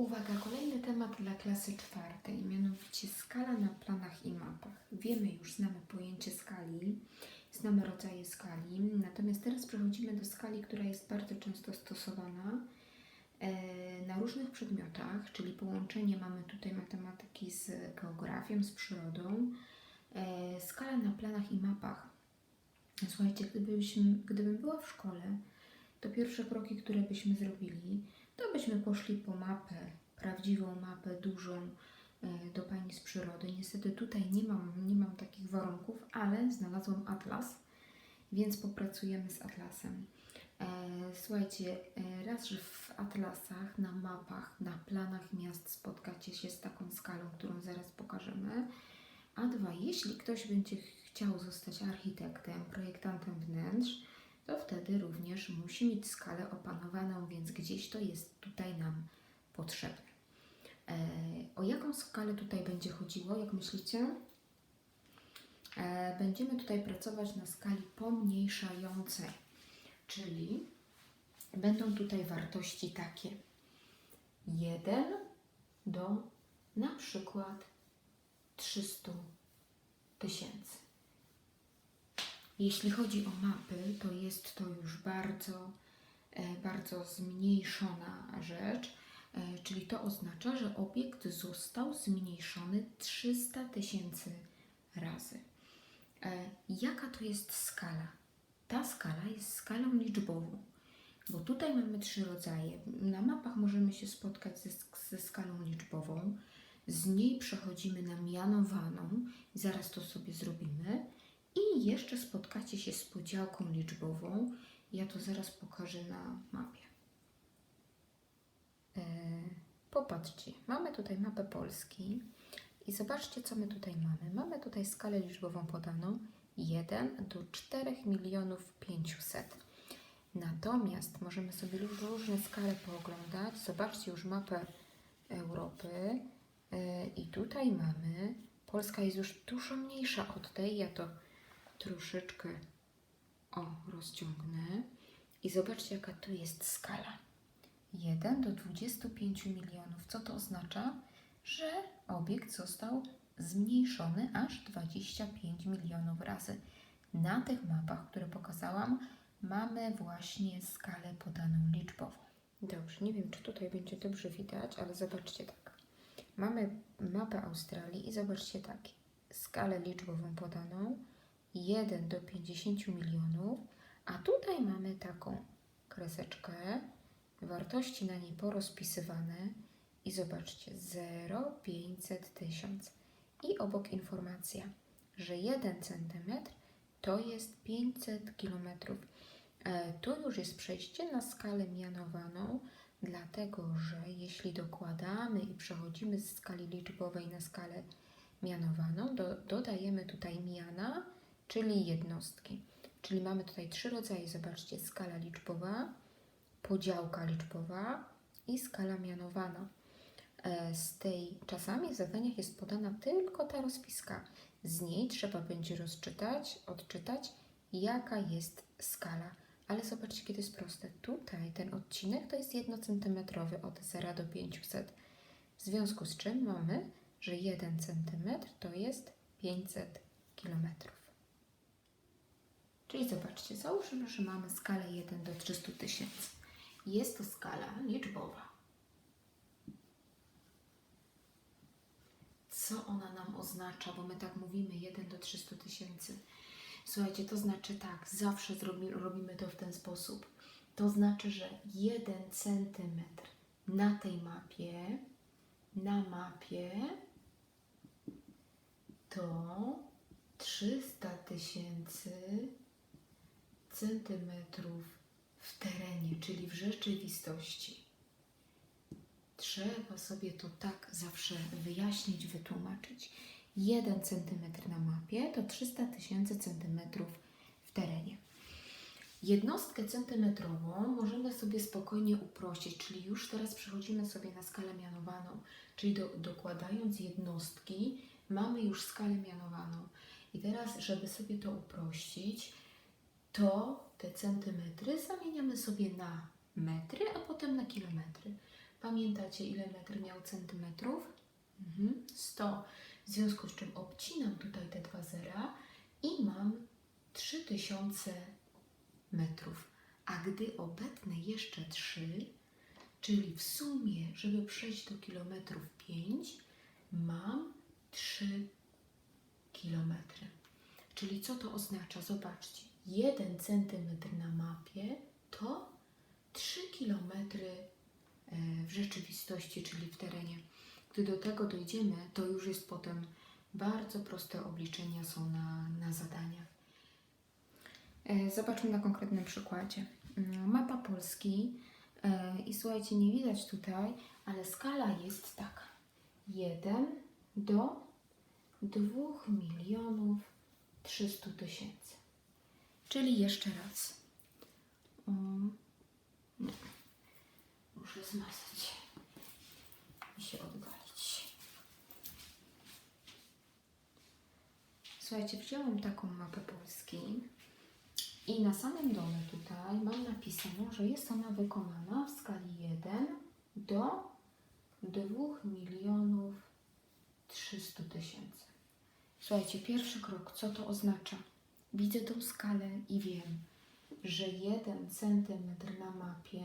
Uwaga, kolejny temat dla klasy czwartej, mianowicie skala na planach i mapach. Wiemy już, znamy pojęcie skali, znamy rodzaje skali, natomiast teraz przechodzimy do skali, która jest bardzo często stosowana e, na różnych przedmiotach, czyli połączenie mamy tutaj matematyki z geografią, z przyrodą. E, skala na planach i mapach. Słuchajcie, gdybyśmy, gdybym była w szkole, to pierwsze kroki, które byśmy zrobili, to byśmy poszli po mapę, prawdziwą mapę, dużą, e, do pani z przyrody. Niestety tutaj nie mam, nie mam takich warunków, ale znalazłam atlas, więc popracujemy z atlasem. E, Słuchajcie, e, raz, że w atlasach, na mapach, na planach miast spotkacie się z taką skalą, którą zaraz pokażemy. A dwa, jeśli ktoś będzie chciał zostać architektem, projektantem wnętrz, to wtedy również musi mieć skalę opanowaną, więc gdzieś to jest tutaj nam potrzebne. E, o jaką skalę tutaj będzie chodziło, jak myślicie? E, będziemy tutaj pracować na skali pomniejszającej, czyli będą tutaj wartości takie 1 do na przykład 300 tysięcy. Jeśli chodzi o mapy, to jest to już bardzo, e, bardzo zmniejszona rzecz, e, czyli to oznacza, że obiekt został zmniejszony 300 tysięcy razy. E, Jaka to jest skala? Ta skala jest skalą liczbową, bo tutaj mamy trzy rodzaje. Na mapach możemy się spotkać ze, ze skalą liczbową, z niej przechodzimy na mianowaną, zaraz to sobie zrobimy. I jeszcze spotkacie się z podziałką liczbową. Ja to zaraz pokażę na mapie. E, popatrzcie, mamy tutaj mapę Polski i zobaczcie, co my tutaj mamy. Mamy tutaj skalę liczbową podaną 1 do 4 milionów 500. Natomiast możemy sobie różne skale pooglądać. Zobaczcie już mapę Europy e, i tutaj mamy, Polska jest już dużo mniejsza od tej, ja to troszeczkę o rozciągnę i zobaczcie jaka tu jest skala. 1 do 25 milionów. Co to oznacza? Że obiekt został zmniejszony aż 25 milionów razy. Na tych mapach, które pokazałam, mamy właśnie skalę podaną liczbową. Dobrze, nie wiem czy tutaj będzie dobrze widać, ale zobaczcie tak. Mamy mapę Australii i zobaczcie tak. Skalę liczbową podaną 1 do 50 milionów, a tutaj mamy taką kreseczkę, wartości na niej porozpisywane i zobaczcie 0, 500, 1000 i obok informacja, że 1 cm to jest 500 km. E, tu już jest przejście na skalę mianowaną, dlatego że jeśli dokładamy i przechodzimy z skali liczbowej na skalę mianowaną, do, dodajemy tutaj miana, czyli jednostki. Czyli mamy tutaj trzy rodzaje, zobaczcie, skala liczbowa, podziałka liczbowa i skala mianowana. E, Z tej czasami w zadaniach jest podana tylko ta rozpiska. Z niej trzeba będzie rozczytać, odczytać, jaka jest skala. Ale zobaczcie, kiedy jest proste. Tutaj ten odcinek to jest 1 cm od 0 do 500. W związku z czym mamy, że 1 cm to jest 500 kilometrów. Czyli zobaczcie, załóżmy, że mamy skalę 1 do 300 tysięcy. Jest to skala liczbowa. Co ona nam oznacza? Bo my tak mówimy 1 do 300 tysięcy. Słuchajcie, to znaczy tak, zawsze zrobi, robimy to w ten sposób. To znaczy, że 1 centymetr na tej mapie, na mapie to 300 tysięcy centymetrów w terenie, czyli w rzeczywistości. Trzeba sobie to tak zawsze wyjaśnić, wytłumaczyć. 1 centymetr na mapie to 300 tysięcy centymetrów w terenie. Jednostkę centymetrową możemy sobie spokojnie uprościć, czyli już teraz przechodzimy sobie na skalę mianowaną, czyli do, dokładając jednostki mamy już skalę mianowaną. I teraz, żeby sobie to uprościć, to te centymetry zamieniamy sobie na metry, a potem na kilometry. Pamiętacie, ile metr miał centymetrów? Mhm. 100. W związku z czym obcinam tutaj te dwa zera i mam 3000 metrów. A gdy obetnę jeszcze 3, czyli w sumie, żeby przejść do kilometrów 5, mam 3 kilometry. Czyli co to oznacza? Zobaczcie, 1 centymetr na mapie to 3 kilometry e, w rzeczywistości, czyli w terenie. Gdy do tego dojdziemy, to już jest potem bardzo proste obliczenia są na, na zadaniach. E, Zobaczmy na konkretnym przykładzie. Mm, Mapa Polski e, i słuchajcie, nie widać tutaj, ale skala jest taka. 1 do 2 milionów 300 tysięcy. Czyli jeszcze raz. Um, nie. Muszę zmazać i się oddalić. Słuchajcie, wzięłam taką mapę Polski i na samym dole tutaj mam napisane, że jest ona wykonana w skali 1 do 2 milionów 300 tysięcy. Słuchajcie, pierwszy krok, co to oznacza? Widzę tą skalę i wiem, że 1 centymetr na mapie,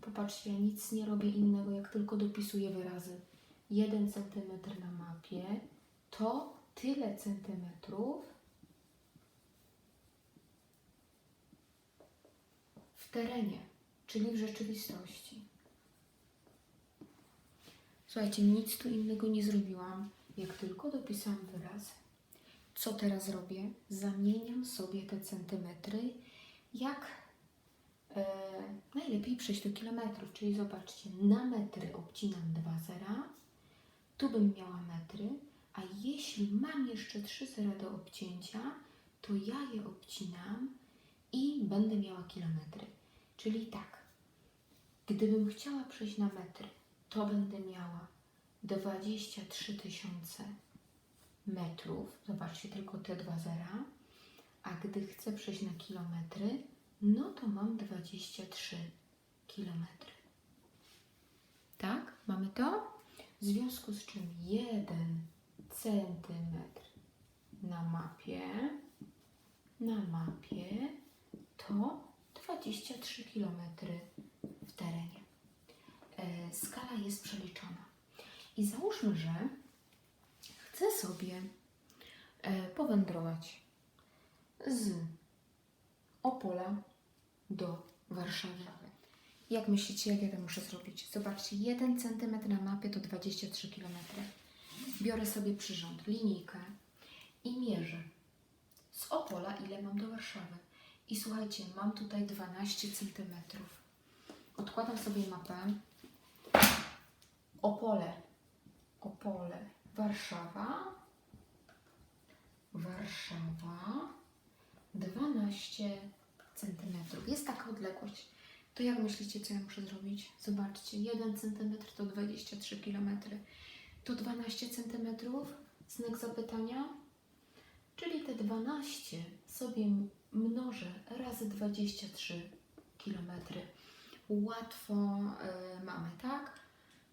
popatrzcie, ja nic nie robię innego, jak tylko dopisuję wyrazy. 1 centymetr na mapie to tyle centymetrów w terenie, czyli w rzeczywistości. Słuchajcie, nic tu innego nie zrobiłam, jak tylko dopisałam wyraz. Co teraz robię? Zamieniam sobie te centymetry, jak e, najlepiej przejść do kilometrów. Czyli zobaczcie, na metry obcinam dwa zera, tu bym miała metry, a jeśli mam jeszcze trzy zera do obcięcia, to ja je obcinam i będę miała kilometry. Czyli tak, gdybym chciała przejść na metry, to będę miała 23 tysiące metrów. Zobaczcie tylko te dwa zera. A gdy chcę przejść na kilometry, no to mam 23 kilometry. Tak? Mamy to? W związku z czym 1 centymetr na mapie, na mapie to 23 kilometry w terenie. E, skala jest przeliczona. I załóżmy, że chcę sobie e, powędrować z Opola do Warszawy. Jak myślicie, jak ja to muszę zrobić? Zobaczcie, 1 cm na mapie to 23 km. Biorę sobie przyrząd, linijkę i mierzę z Opola, ile mam do Warszawy. I słuchajcie, mam tutaj 12 cm. Odkładam sobie mapę. Opole, Opole, Warszawa, Warszawa, 12 centymetrów. Jest taka odległość. To jak myślicie, co ja muszę zrobić? Zobaczcie, 1 centymetr to 23 km. To 12 centymetrów? Znak zapytania? Czyli te 12 sobie mnożę razy 23 km. Łatwo y, mamy, tak?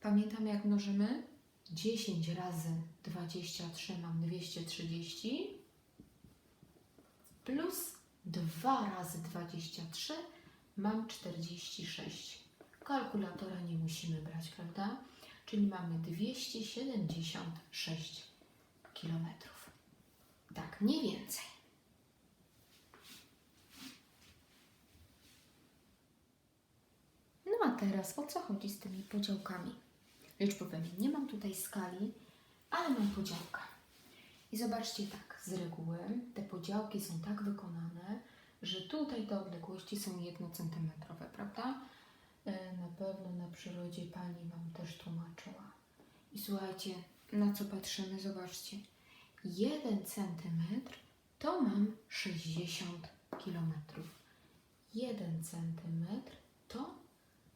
Pamiętam jak mnożymy? 10 razy 23 mam 230 plus 2 razy 23 mam 46. Kalkulatora nie musimy brać, prawda? Czyli mamy 276 km. Tak, mniej więcej. No a teraz o co chodzi z tymi podziałkami? Liczbowymi. Nie mam tutaj skali, ale mam podziałka. I zobaczcie tak, z reguły te podziałki są tak wykonane, że tutaj te odległości są jednocentymetrowe, prawda? E, Na pewno na przyrodzie Pani Wam też tłumaczyła. I słuchajcie, na co patrzymy, zobaczcie. 1 centymetr to mam 60 kilometrów. 1 centymetr to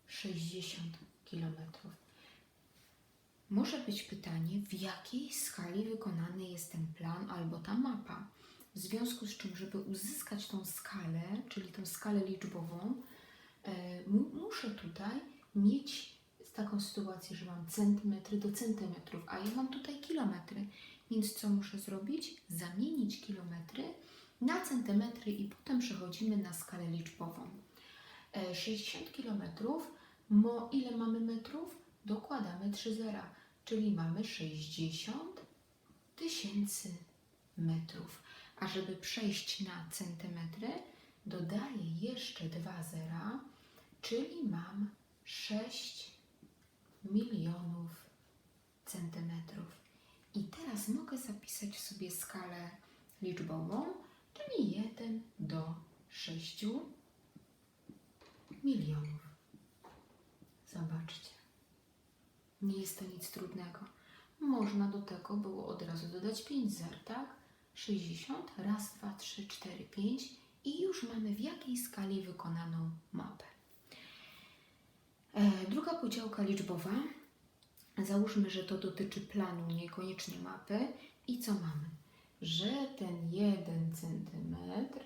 60 kilometrów. Może być pytanie, w jakiej skali wykonany jest ten plan albo ta mapa. W związku z czym, żeby uzyskać tą skalę, czyli tą skalę liczbową, e, mu- muszę tutaj mieć taką sytuację, że mam centymetry do centymetrów, a ja mam tutaj kilometry. Więc co muszę zrobić? Zamienić kilometry na centymetry i potem przechodzimy na skalę liczbową. E, 60 kilometrów, mo ile mamy metrów? Dokładamy 3 zera, czyli mamy 60 tysięcy metrów. A żeby przejść na centymetry, dodaję jeszcze 2 zera, czyli mam 6 milionów centymetrów. I teraz mogę zapisać sobie skalę liczbową, czyli 1 do 6 milionów. Zobaczcie. Nie jest to nic trudnego. Można do tego było od razu dodać 5 zer, tak? 60, raz, dwa, trzy, cztery, pięć i już mamy w jakiej skali wykonaną mapę. E, druga podziałka liczbowa. Załóżmy, że to dotyczy planu, niekoniecznie mapy. I co mamy? Że ten 1 centymetr,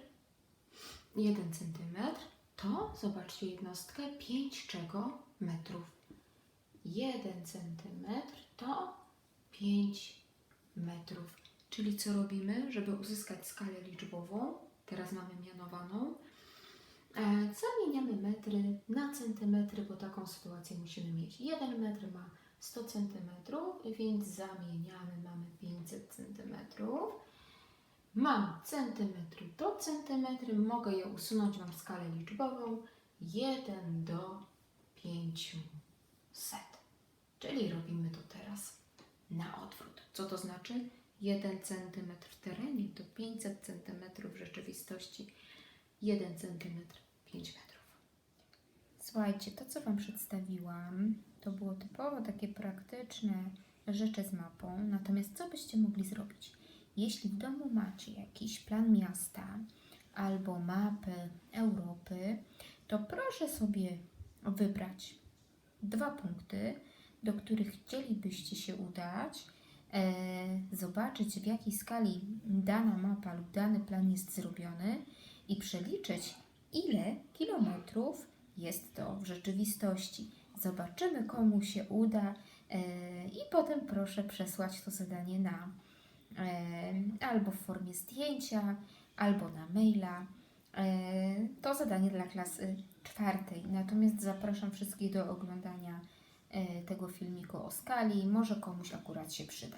1 centymetr to, zobaczcie jednostkę, 5 czego? Metrów. 1 centymetr to 5 metrów. Czyli co robimy, żeby uzyskać skalę liczbową? Teraz mamy mianowaną. E, Zamieniamy metry na centymetry, bo taką sytuację musimy mieć. 1 metr ma 100 centymetrów, więc zamieniamy, mamy 500 centymetrów. Mam centymetry do centymetry, mogę je usunąć, mam skalę liczbową 1 do 500. Czyli robimy to teraz na odwrót. Co to znaczy? 1 cm w terenie to 500 cm w rzeczywistości. 1 cm 5 metrów. Słuchajcie, to co Wam przedstawiłam, to było typowo takie praktyczne rzeczy z mapą. Natomiast co byście mogli zrobić? Jeśli w domu macie jakiś plan miasta albo mapę Europy, to proszę sobie wybrać dwa punkty, do których chcielibyście się udać, e, zobaczyć w jakiej skali dana mapa lub dany plan jest zrobiony i przeliczyć, ile kilometrów jest to w rzeczywistości. Zobaczymy, komu się uda e, i potem proszę przesłać to zadanie na e, albo w formie zdjęcia, albo na maila. To zadanie dla klasy czwartej. Natomiast zapraszam wszystkich do oglądania e, tego filmiku o skali. Może komuś akurat się przyda.